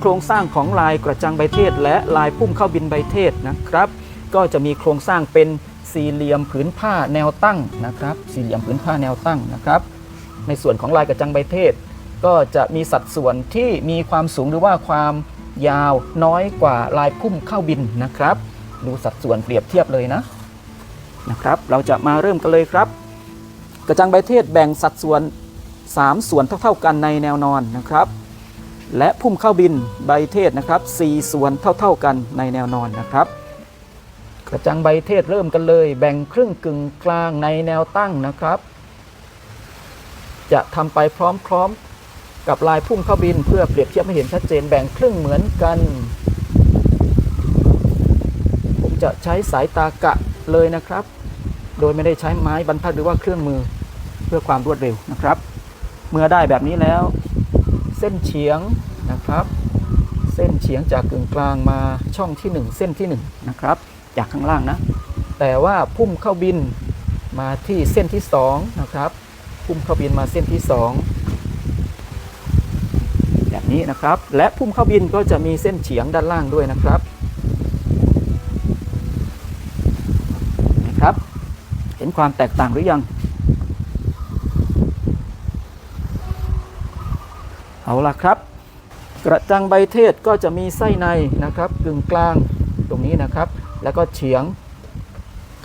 โครงสร้างของลายกระจังใบเทศ และลายพุ่มเข้าบินใบเทศนะครับ ก็จะมีโครงสร้างเป็นสี่เหลี่ยมผืนผ้าแนวตั้งนะครับ สี่เหลี่ยมผืนผ้าแนวตั้งนะครับ ในส่วนของลายกระจังใบเทศ ก็จะมีสัดส่วนที่มีความสูงหรือว่าความยาวน้อยกว่าลายพุ่มเข้าบินนะครับ ดูสัดส่วนเปรียบเทียบเลยนะนะครับ เราจะมาเริ่มกันเลยครับ กระจังใบเทศแบ่งสัดส่วน 3 ส่วนเท่า ๆกันในแนวนอนนะครับ และพุ่มเข้าบินใบเทศนะครับ4ส่วนเท่าๆกันในแนวนอนนะครับ กระจังใบเทศเริ่มกันเลย แบ่งครึ่งกึ่งกลางในแนวตั้งนะครับ จะทำไปพร้อมๆ กับลายพุ่มเข้าบินเพื่อเปรียบเทียบให้เห็นชัดเจนแบ่งครึ่งเหมือนกัน ผมจะใช้สายตากะเลยนะครับ โดยไม่ได้ใช้ไม้บรรทัดหรือว่าเครื่องมือเพื่อความรวดเร็วนะครับ เมื่อได้แบบนี้แล้ว เส้นเฉียงนะครับ เส้นเฉียงจากกึ่งกลางมาช่องที่ 1 เส้นที่ 1 นะครับ จากข้างล่างนะ แต่ว่าพุ่มเข้าบินมาที่เส้นที่ 2 นะครับ พุ่มเข้าบินมาเส้นที่ 2 แบบนี้นะครับ และพุ่มเข้าบินก็จะมีเส้นเฉียงด้านล่างด้วยนะครับนะครับ เห็นความแตกต่างหรือยัง เอาล่ะครับ กระจังใบเทศก็จะมีไส้ในนะครับกึ่งกลางตรงนี้นะครับ แล้วก็เฉียง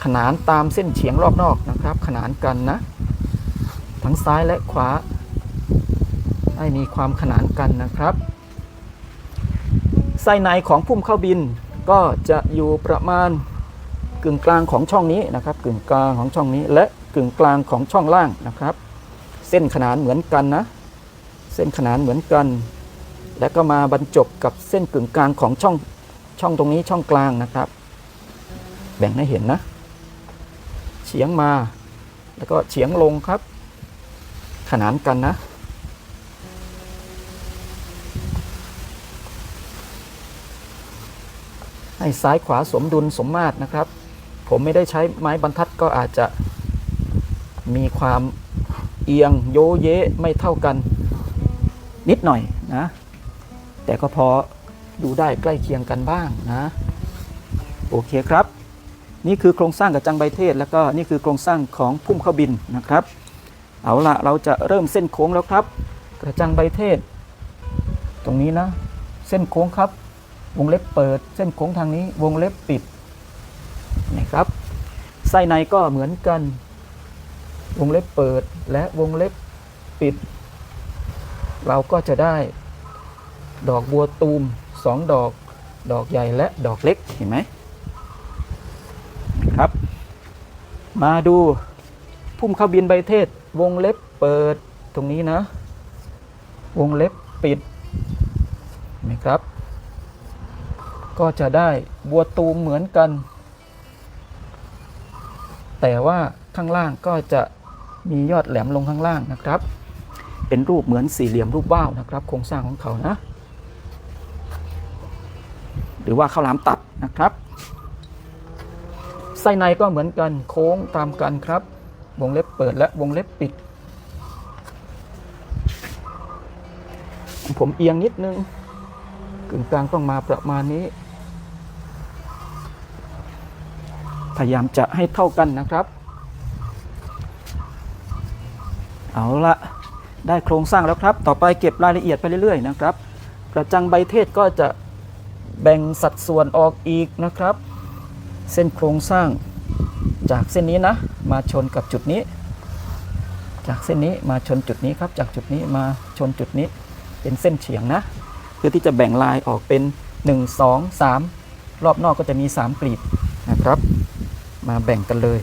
ขนานตามเส้นเฉียงรอบนอกนะครับ ขนานกันนะ ทั้งซ้ายและขวา ให้มีความขนานกันนะครับไส้ในของพุ่มเข้าบินก็จะอยู่ประมาณกึ่งกลางของช่องนี้นะครับ กึ่งกลางของช่องนี้และกึ่งกลางของช่องล่างนะครับ เส้นขนานเหมือนกันนะ เส้นขนานเหมือนกัน แล้วก็มาบรรจบกับเส้นกึ่งกลางของช่องช่องตรงนี้ช่องกลางนะครับ แบ่งให้เห็นนะ เฉียงมา แล้วก็เฉียงลงครับ ขนานกันนะให้ซ้ายขวาสมดุลสมมาตรนะครับ ผมไม่ได้ใช้ไม้บรรทัดก็อาจจะมีความเอียงโยเยไม่เท่ากัน นิดหน่อยนะ แต่ก็พอดูได้ใกล้เคียงกันบ้างนะ โอเคครับ นี่คือโครงสร้างกระจังใบเทศ แล้วก็นี่คือโครงสร้างของพุ่มข้าบินนะครับ เอาละเราจะเริ่มเส้นโค้งแล้วครับกระจังใบเทศ ตรงนี้นะ เส้นโค้งครับ วงเล็บเปิด เส้นโค้งทางนี้วงเล็บปิดนะครับไส้ในก็เหมือนกัน วงเล็บเปิดและวงเล็บปิด เราก็จะได้ดอกบัวตูมสองดอก ดอกใหญ่และดอกเล็กเห็นไหมครับ มาดูพุ่มข้าบินใบเทศ วงเล็บเปิดตรงนี้นะ วงเล็บปิดเห็นไหมครับ ก็จะได้บัวตูมเหมือนกัน แต่ว่าข้างล่างก็จะมียอดแหลมลงข้างล่างนะครับ เป็นรูปเหมือนสี่เหลี่ยมรูปว่าวนะครับ โครงสร้างของเขานะ หรือว่าข้าวหลามตัดนะครับไส้ในก็เหมือนกันโค้งตามกันครับ วงเล็บเปิดและวงเล็บปิด ผมเอียงนิดนึงกึ่งกลางต้องมาประมาณนี้ พยายามจะให้เท่ากันนะครับ เอาละ ได้โครงสร้างแล้วครับ ต่อไปเก็บรายละเอียดไปเรื่อยๆนะครับ กระจังใบเทศก็จะแบ่งสัดส่วนออกอีกนะครับ เส้นโครงสร้างจากเส้นนี้นะ มาชนกับจุดนี้ จากเส้นนี้มาชนจุดนี้ครับ จากจุดนี้มาชนจุดนี้ เป็นเส้นเฉียงนะ เพื่อที่จะแบ่งลายออกเป็น 1 2 3 รอบนอกก็จะมี 3 กลีบนะครับ มาแบ่งกันเลย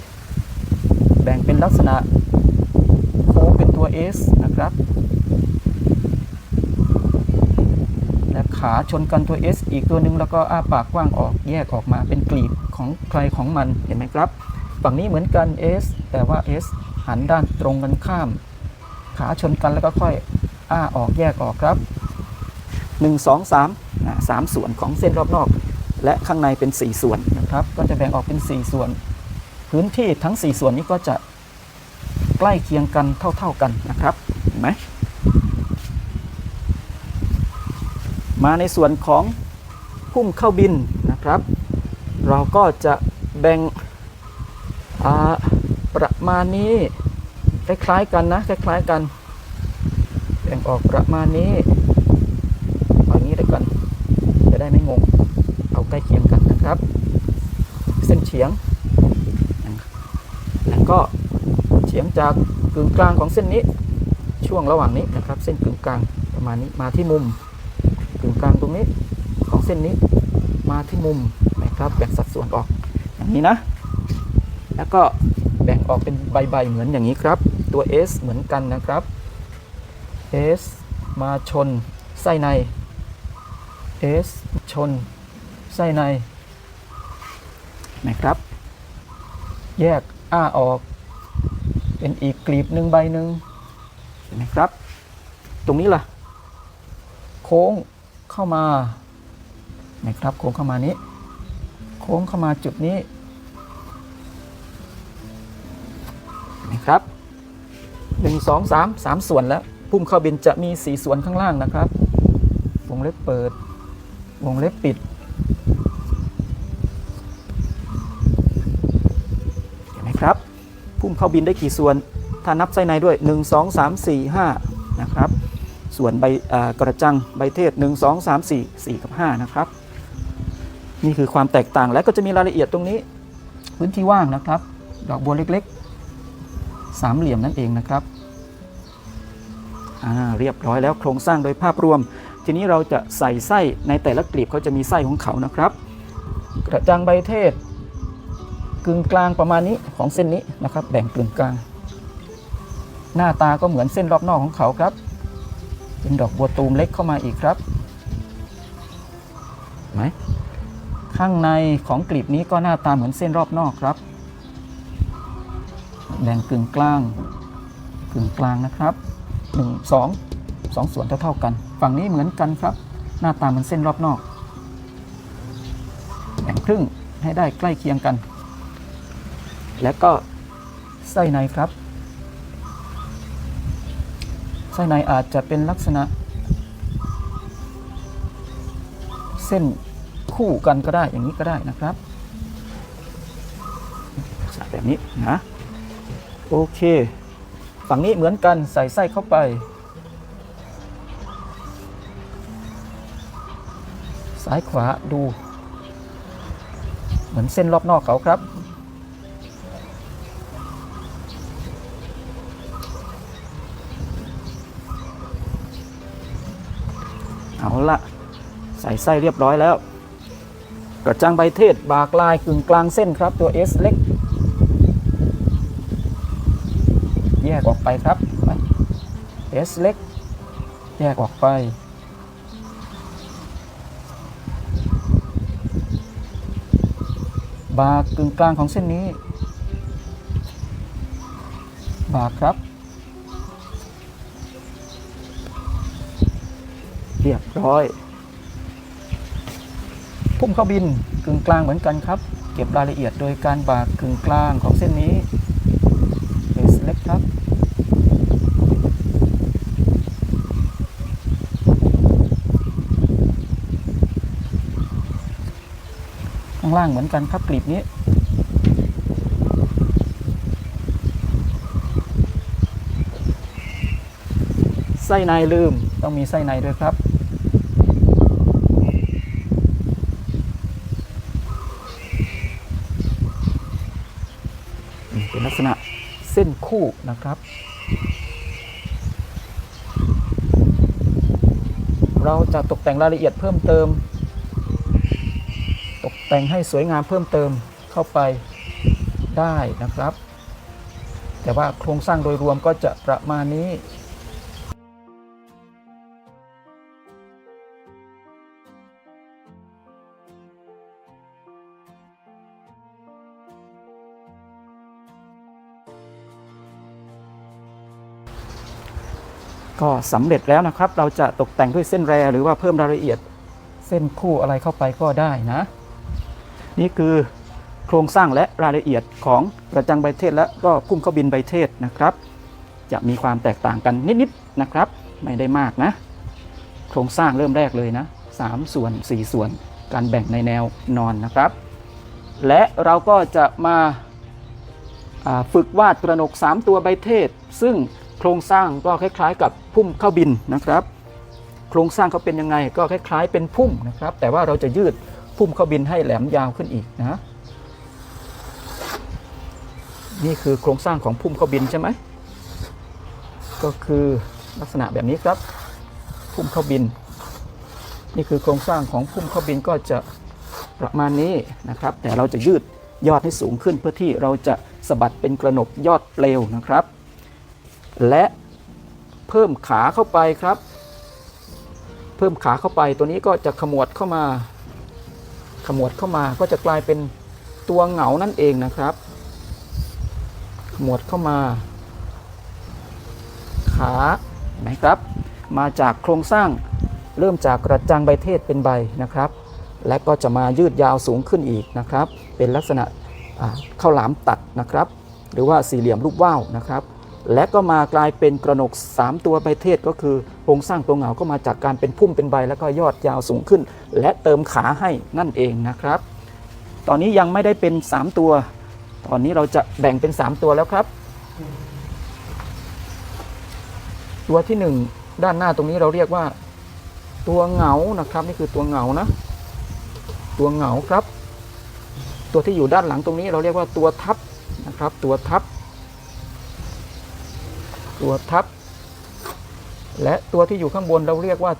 แบ่งเป็นลักษณะ S นะครับ และขาชนกันตัว S อีกตัวหนึ่งแล้วก็อ้าปากกว้างออกแยกออกมาเป็นกลีบของใครของมันเห็นไหมครับ ฝั่งนี้เหมือนกัน S แต่ว่า S หันด้านตรงกันข้าม ขาชนกันแล้วก็ค่อยอ้าออกแยกออกครับ 1 2 3นะสามส่วนของเส้นรอบนอก และข้างในเป็น 4 ส่วนนะครับ ก็จะแบ่งออกเป็น 4 ส่วน พื้นที่ทั้ง 4 ส่วนนี้ก็จะ ใกล้เคียงกันเท่า ๆกันนะครับเห็นไหมมาในส่วนของพุ่มเข้าบินนะครับ เราก็จะแบ่งอ่าประมาณนี้คล้ายๆกันนะคล้ายๆกันแบ่งออกประมาณนี้เอาอย่างนี้ได้ก่อนจะได้ไม่งง เอาใกล้เคียงกันนะครับ เส้นเฉียง แล้วก็ เฉียงจากกึ่งกลางของเส้นนี้ช่วงระหว่างนี้นะครับ เส้นกึ่งกลางประมาณนี้มาที่มุมกึ่งกลางตรงนี้ของเส้นนี้มาที่มุมนะครับแบ่งสัดส่วนออกอย่างนี้นะ แล้วก็แบ่งออกเป็นใบๆเหมือนอย่างนี้ครับ ตัว S เหมือนกันนะครับ S มาชนไส้ใน S ชนไส้ในนะครับ แยกอ้าออก เป็นอีกกลีบหนึ่งใบหนึ่งเห็นไหมครับ ตรงนี้ล่ะ โค้งเข้ามานะครับ โค้งเข้ามานี้ โค้งเข้ามาจุดนี้เห็นไหมครับหนึ่งสองสามสามส่วนแล้วพุ่มข้าบินจะมีสี่ส่วนข้างล่างนะครับ วงเล็บเปิด วงเล็บปิด เห็นไหมครับ พุ่มเข้าบินได้กี่ส่วน ถ้านับไส้ในด้วย 1 2 3 4 5 นะครับ ส่วนใบกระจังใบเทศ 1 2 3 4 4 กับ 5 นะครับ นี่คือความแตกต่างและก็จะมีรายละเอียดตรงนี้ พื้นที่ว่างนะครับ ดอกบัวเล็กๆ สามเหลี่ยมนั่นเองนะครับเรียบร้อยแล้วโครงสร้างโดยภาพรวม ทีนี้เราจะใส่ไส้ในแต่ละกลีบเขาจะมีไส้ของเขานะครับ กระจังใบเทศ กึ่งกลางประมาณนี้ของเส้นนี้นะครับ แบ่งกึ่งกลาง หน้าตาก็เหมือนเส้นรอบนอกของเขาครับ เป็นดอกบัวตูมเล็กเข้ามาอีกครับไหมข้างในของกลีบนี้ก็หน้าตาเหมือนเส้นรอบนอกครับ แบ่งกึ่งกลางกึ่งกลางนะครับหนึ่งสองสองส่วนเท่าๆกัน ฝั่งนี้เหมือนกันครับ หน้าตาเหมือนเส้นรอบนอก แบ่งครึ่งให้ได้ใกล้เคียงกัน และก็ไส้ในครับ ไส้ในอาจจะเป็นลักษณะ เส้นคู่กันก็ได้อย่างนี้ก็ได้นะครับแบบนี้นะโอเค ฝั่งนี้เหมือนกันใส่ไส้เข้าไป ซ้ายขวาดู เหมือนเส้นรอบนอกเขาครับ เอาละใส่ไส้เรียบร้อยแล้วกระจังใบเทศบากลายกึ่งกลางเส้นครับตัว S เล็ก แยกออกไปครับ S เล็ก แยกออกไป บากกึ่งกลางของเส้นนี้ บากครับ รียบร้อย พุ่มเข้าบินกึ่งกลางเหมือนกันครับ เก็บรายละเอียดโดยการบากกึ่งกลางของเส้นนี้เสเล็กครับข้างล่างเหมือนกันครับกลีบนี้ไส้ในลืมต้องมีไส้ในด้วยครับ เป็นลักษณะเส้นคู่นะครับ เราจะตกแต่งรายละเอียดเพิ่มเติม ตกแต่งให้สวยงามเพิ่มเติมเข้าไปได้นะครับ แต่ว่าโครงสร้างโดยรวมก็จะประมาณนี้ ก็สำเร็จแล้วนะครับ เราจะตกแต่งด้วยเส้นแรหรือว่าเพิ่มรายละเอียดเส้นคู่อะไรเข้าไปก็ได้นะ นี่คือโครงสร้างและรายละเอียดของกระจังใบเทศและก็พุ่มเข้าบินใบเทศนะครับ จะมีความแตกต่างกันนิดๆนะครับ ไม่ได้มากนะ โครงสร้างเริ่มแรกเลยนะ 3 ส่วน 4 ส่วน การแบ่งในแนวนอนนะครับ และเราก็จะมาาฝึกวาดกระหนก 3 ตัวใบเทศ ซึ่ง โครงสร้างก็คล้ายๆ กับพุ่มข้าวบินนะครับ โครงสร้างเขาเป็นยังไงก็คล้ายๆ เป็นพุ่มนะครับ แต่ว่าเราจะยืดพุ่มข้าวบินให้แหลมยาวขึ้นอีกนะนี่คือโครงสร้างของพุ่มข้าวบินใช่ไหมก็คือลักษณะแบบนี้ครับ พุ่มข้าวบิน นี่คือโครงสร้างของพุ่มข้าวบินก็จะประมาณนี้นะครับ แต่เราจะยืดยอดให้สูงขึ้นเพื่อที่เราจะสะบัดเป็นกระหนกยอดเปลวนะครับ และเพิ่มขาเข้าไปครับ เพิ่มขาเข้าไปตัวนี้ก็จะขมวดเข้ามา ขมวดเข้ามาก็จะกลายเป็นตัวเหงานั่นเองนะครับ ขมวดเข้ามา ขาเห็นไหมครับ มาจากโครงสร้างเริ่มจากกระจังใบเทศเป็นใบนะครับ และก็จะมายืดยาวสูงขึ้นอีกนะครับ เป็นลักษณะข้าวหลามตัดนะครับ หรือว่าสี่เหลี่ยมรูปว่าวนะครับ และก็มากลายเป็นกระหนก 3 ตัวใบเทศก็คือโครงสร้างตัวเหงาก็มาจากการเป็นพุ่มเป็นใบแล้วก็ยอดยาวสูงขึ้น และเติมขาให้นั่นเองนะครับ ตอนนี้ยังไม่ได้เป็น 3 ตัว ตอนนี้เราจะแบ่งเป็น 3 ตัวแล้วครับ ตัวที่ 1 ด้านหน้าตรงนี้เราเรียกว่า ตัวเหงานะครับ นี่คือตัวเหงานะ ตัวเหงาครับ ตัวที่อยู่ด้านหลังตรงนี้เราเรียกว่าตัวทับนะครับ ตัวทับ ตัวทับ และตัวที่อยู่ข้างบนเราเรียกว่า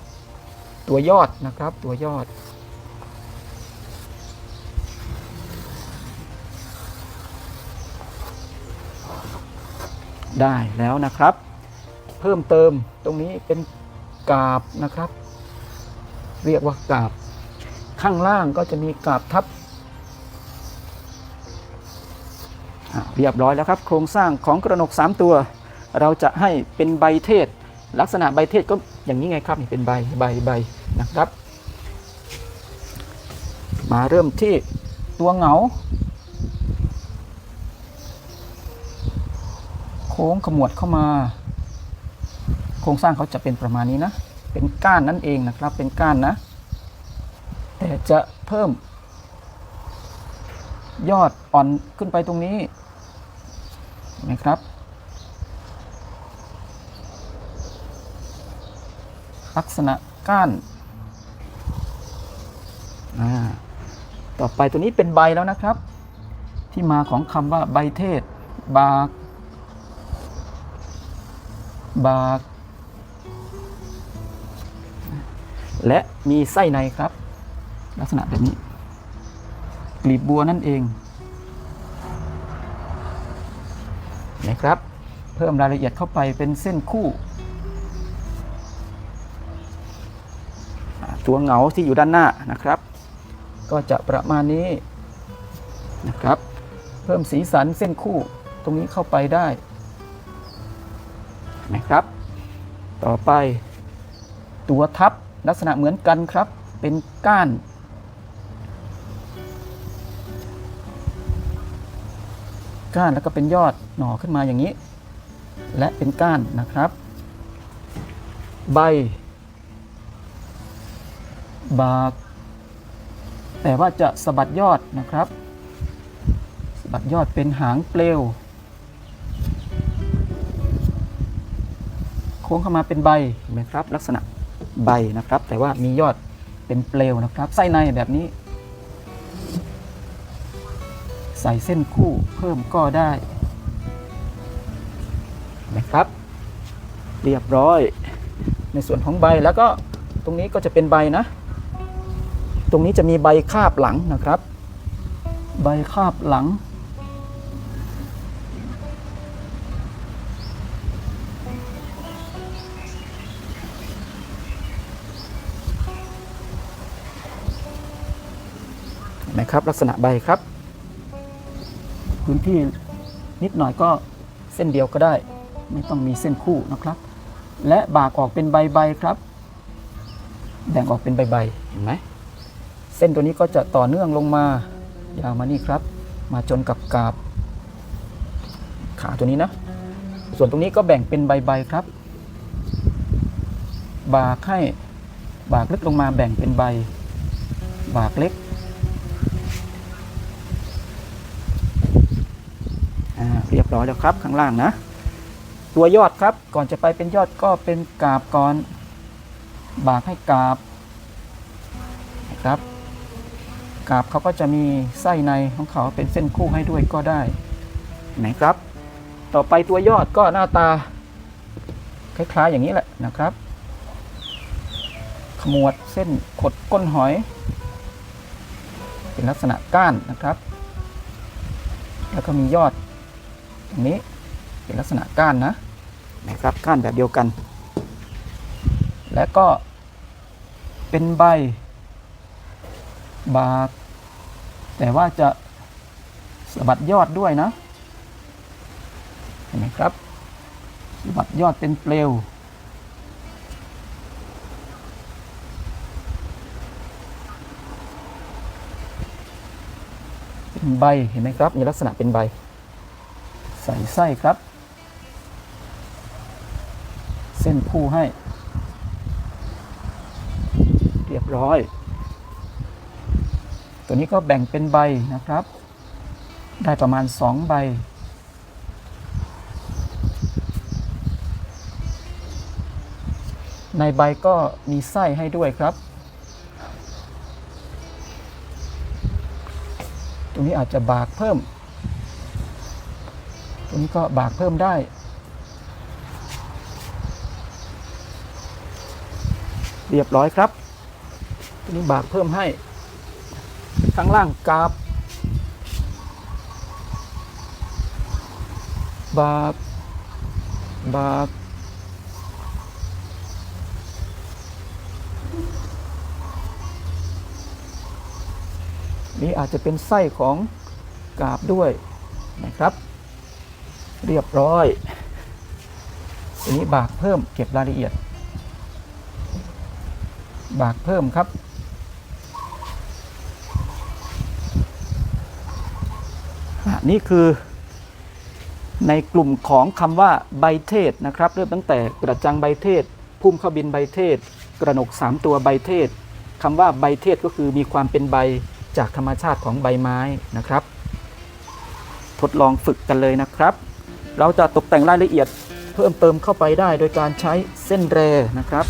ตัวยอดนะครับ ตัวยอด ได้แล้วนะครับ เพิ่มเติมตรงนี้เป็นกาบนะครับ เรียกว่ากาบ ข้างล่างก็จะมีกาบทับเรียบร้อยแล้วครับ โครงสร้างของกระหนก 3 ตัว เราจะให้เป็นใบเทศ ลักษณะใบเทศก็อย่างนี้ไงครับนี่เป็นใบใบใบนะครับ มาเริ่มที่ตัวเหงา โค้งขมวดเข้ามา โครงสร้างเขาจะเป็นประมาณนี้นะ เป็นก้านนั่นเองนะครับเป็นก้านนะ แต่จะเพิ่ม ยอดอ่อนขึ้นไปตรงนี้เห็นะครับ ลักษณะก้านต่อไปตัวนี้เป็นใบแล้วนะครับ ที่มาของคำว่าใบเทศ บาก บาก และมีไส้ในครับ ลักษณะแบบนี้กลีบบัวนั่นเองนะครับ เพิ่มรายละเอียดเข้าไปเป็นเส้นคู่ ตัวเหงาที่อยู่ด้านหน้านะครับ ก็จะประมาณนี้นะครับ เพิ่มสีสันเส้นคู่ตรงนี้เข้าไปได้นะครับ ต่อไป ตัวทับลักษณะเหมือนกันครับ เป็นก้าน ก้านแล้วก็เป็นยอดหน่อขึ้นมาอย่างนี้ และเป็นก้านนะครับ ใบ บาก แต่ว่าจะสะบัดยอดนะครับสะบัดยอดเป็นหางเปลว โค้งเข้ามาเป็นใบเห็นไหมครับ ลักษณะใบนะครับ แต่ว่ามียอดเป็นเปลวนะครับ ไส้ในแบบนี้ ใส่เส้นคู่เพิ่มก็ได้นะครับ เรียบร้อยในส่วนของใบแล้วก็ตรงนี้ก็จะเป็นใบนะ ตรงนี้จะมีใบคาบหลังนะครับ ใบคาบหลังเห็นไหมครับลักษณะใบครับ พื้นที่นิดหน่อยก็เส้นเดียวก็ได้ ไม่ต้องมีเส้นคู่นะครับ และบากออกเป็นใบๆครับ แบ่งออกเป็นใบๆเห็นไหม ส้นตัวนี้ก็จะต่อเนื่องลงมายาวมานี่ครับ มาจนกับกาบ ขาตัวนี้นะ ส่วนตรงนี้ก็แบ่งเป็นใบๆครับ บากให้บากลึกลงมาแบ่งเป็นใบ บากเล็กอ่าเรียบร้อยแล้วครับข้างล่างนะ ตัวยอดครับก่อนจะไปเป็นยอดก็เป็นกาบก่อน บากให้กาบนะครับ กาบเขาก็จะมีไส้ในของเขาเป็นเส้นคู่ให้ด้วยก็ได้ไหนครับ ต่อไปตัวยอดก็หน้าตา คล้ายๆอย่างนี้แหละนะครับ ขมวดเส้นขดก้นหอย เป็นลักษณะก้านนะครับ แล้วก็มียอดอย่างนี้เป็นลักษณะก้านนะนะครับก้านแบบเดียวกัน และก็เป็นใบบาก แต่ว่าจะสะบัดยอดด้วยนะ เห็นไหมครับสะบัดยอดเป็นเปลว เป็นใบ เห็นไหมครับ มีลักษณะเป็นใบ ใส่ไส้ครับ เส้นผู้ให้ เรียบร้อย ตัวนี้ก็แบ่งเป็นใบนะครับ ได้ประมาณ 2 ใบ ในใบก็มีไส้ให้ด้วยครับ ตรงนี้อาจจะบากเพิ่ม ตรงนี้ก็บากเพิ่มได้เรียบร้อยครับตรงนี้บากเพิ่มให้ ข้างล่างกาบบากบากนี่อาจจะเป็นไส้ของกาบด้วยนะครับ เรียบร้อยทีนี้บากเพิ่มเก็บรายละเอียด บากเพิ่มครับ อะ นี่คือในกลุ่มของคำว่าใบเทศนะครับ เริ่มตั้งแต่กระจังใบเทศ พุ่มข้าวบินใบเทศ กระหนกสามตัวใบเทศคำว่าใบเทศก็คือมีความเป็นใบจากธรรมชาติของใบไม้นะครับ ทดลองฝึกกันเลยนะครับ เราจะตกแต่งรายละเอียดเพิ่มเติมเข้าไปได้โดยการใช้เส้นแรนะครับ